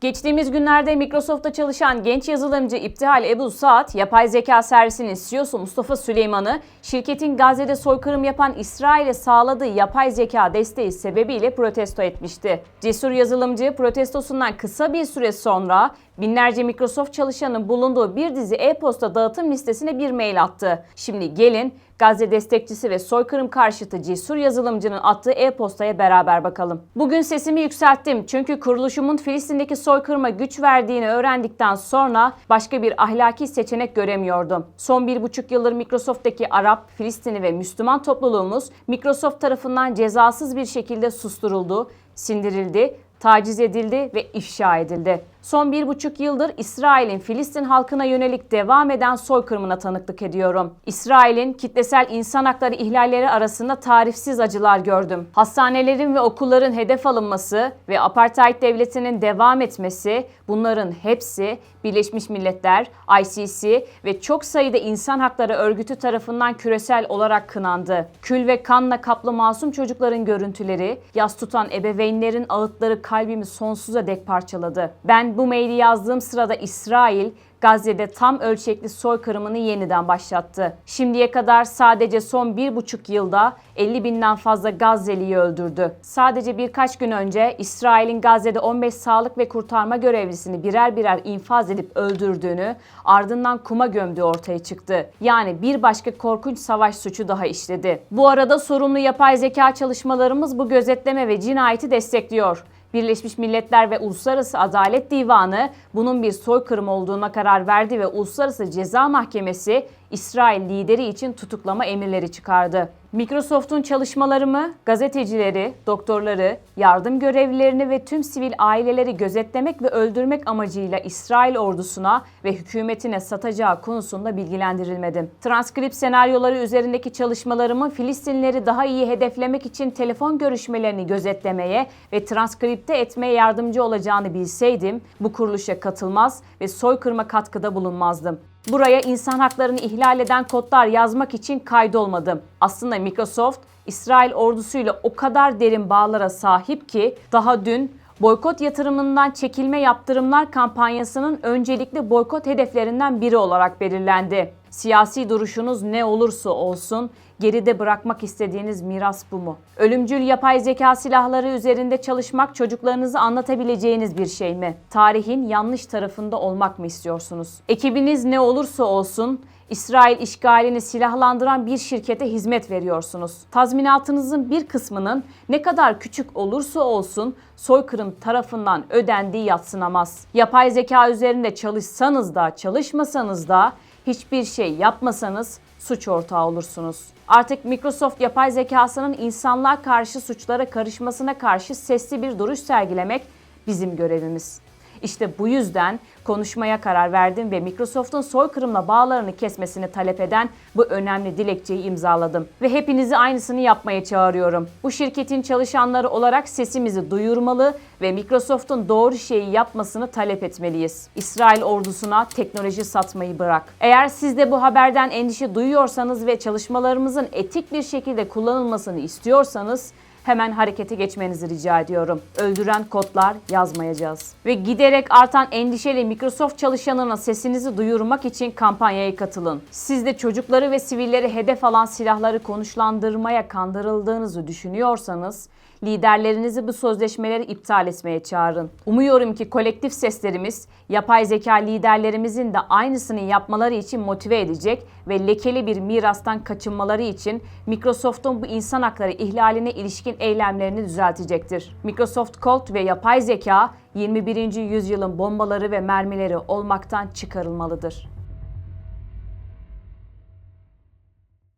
Geçtiğimiz günlerde Microsoft'ta çalışan genç yazılımcı İptihal Ebu Saad, yapay zeka servisinin CEO'su Mustafa Süleyman'ı şirketin Gazze'de soykırım yapan İsrail'e sağladığı yapay zeka desteği sebebiyle protesto etmişti. Cesur yazılımcı protestosundan kısa bir süre sonra binlerce Microsoft çalışanın bulunduğu bir dizi e-posta dağıtım listesine bir mail attı. Şimdi gelin Gazze destekçisi ve soykırım karşıtı cesur yazılımcının attığı e-postaya beraber bakalım. Bugün sesimi yükselttim çünkü kuruluşumun Filistin'deki soykırıma güç verdiğini öğrendikten sonra başka bir ahlaki seçenek göremiyordum. Son bir buçuk yıldır Microsoft'taki Arap, Filistinli ve Müslüman topluluğumuz Microsoft tarafından cezasız bir şekilde susturuldu, sindirildi, taciz edildi ve ifşa edildi. Son bir buçuk yıldır İsrail'in Filistin halkına yönelik devam eden soykırımına tanıklık ediyorum. İsrail'in kitlesel insan hakları ihlalleri arasında tarifsiz acılar gördüm. Hastanelerin ve okulların hedef alınması ve apartheid devletinin devam etmesi bunların hepsi Birleşmiş Milletler, ICC ve çok sayıda insan hakları örgütü tarafından küresel olarak kınandı. Kül ve kanla kaplı masum çocukların görüntüleri, yas tutan ebeveynlerin ağıtları kalbimi sonsuza dek parçaladı. Ben bu maili yazdığım sırada İsrail Gazze'de tam ölçekli soykırımını yeniden başlattı. Şimdiye kadar sadece son bir buçuk yılda 50 binden fazla Gazze'liyi öldürdü. Sadece birkaç gün önce İsrail'in Gazze'de 15 sağlık ve kurtarma görevlisini birer birer infaz edip öldürdüğünü, ardından kuma gömdüğü ortaya çıktı. Yani bir başka korkunç savaş suçu daha işledi. Bu arada sorumlu yapay zeka çalışmalarımız bu gözetleme ve cinayeti destekliyor. Birleşmiş Milletler ve Uluslararası Adalet Divanı bunun bir soykırım olduğuna karar verdi ve Uluslararası Ceza Mahkemesi İsrail lideri için tutuklama emirleri çıkardı. Microsoft'un çalışmaları mı gazetecileri, doktorları, yardım görevlilerini ve tüm sivil aileleri gözetlemek ve öldürmek amacıyla İsrail ordusuna ve hükümetine satacağı konusunda bilgilendirilmedim. Transkript senaryoları üzerindeki çalışmalarımı Filistinlileri daha iyi hedeflemek için telefon görüşmelerini gözetlemeye ve transkripte etmeye yardımcı olacağını bilseydim bu kuruluşa katılmaz ve soykırıma katkıda bulunmazdım. Buraya insan haklarını ihlal eden kodlar yazmak için kaydolmadım. Aslında Microsoft İsrail ordusuyla o kadar derin bağlara sahip ki daha dün boykot yatırımından çekilme yaptırımlar kampanyasının öncelikli boykot hedeflerinden biri olarak belirlendi. Siyasi duruşunuz ne olursa olsun geride bırakmak istediğiniz miras bu mu? Ölümcül yapay zeka silahları üzerinde çalışmak çocuklarınızı anlatabileceğiniz bir şey mi? Tarihin yanlış tarafında olmak mı istiyorsunuz? Ekibiniz ne olursa olsun İsrail işgalini silahlandıran bir şirkete hizmet veriyorsunuz. Tazminatınızın bir kısmının ne kadar küçük olursa olsun soykırım tarafından ödendiği yatsınamaz. Yapay zeka üzerinde çalışsanız da çalışmasanız da hiçbir şey yapmasanız suç ortağı olursunuz. Artık Microsoft yapay zekasının insanlığa karşı suçlara karışmasına karşı sesli bir duruş sergilemek bizim görevimiz. İşte bu yüzden konuşmaya karar verdim ve Microsoft'un soykırımla bağlarını kesmesini talep eden bu önemli dilekçeyi imzaladım. Ve hepinizi aynısını yapmaya çağırıyorum. Bu şirketin çalışanları olarak sesimizi duyurmalı ve Microsoft'un doğru şeyi yapmasını talep etmeliyiz. İsrail ordusuna teknoloji satmayı bırak. Eğer siz de bu haberden endişe duyuyorsanız ve çalışmalarımızın etik bir şekilde kullanılmasını istiyorsanız hemen harekete geçmenizi rica ediyorum. Öldüren kodlar yazmayacağız. Ve giderek artan endişeli Microsoft çalışanına sesinizi duyurmak için kampanyaya katılın. Siz de çocukları ve sivilleri hedef alan silahları konuşlandırmaya kandırıldığınızı düşünüyorsanız liderlerinizi bu sözleşmeleri iptal etmeye çağırın. Umuyorum ki kolektif seslerimiz yapay zeka liderlerimizin de aynısını yapmaları için motive edecek ve lekeli bir mirastan kaçınmaları için Microsoft'un bu insan hakları ihlaline ilişkin eylemlerini düzeltecektir. Microsoft Colt ve yapay zeka 21. yüzyılın bombaları ve mermileri olmaktan çıkarılmalıdır.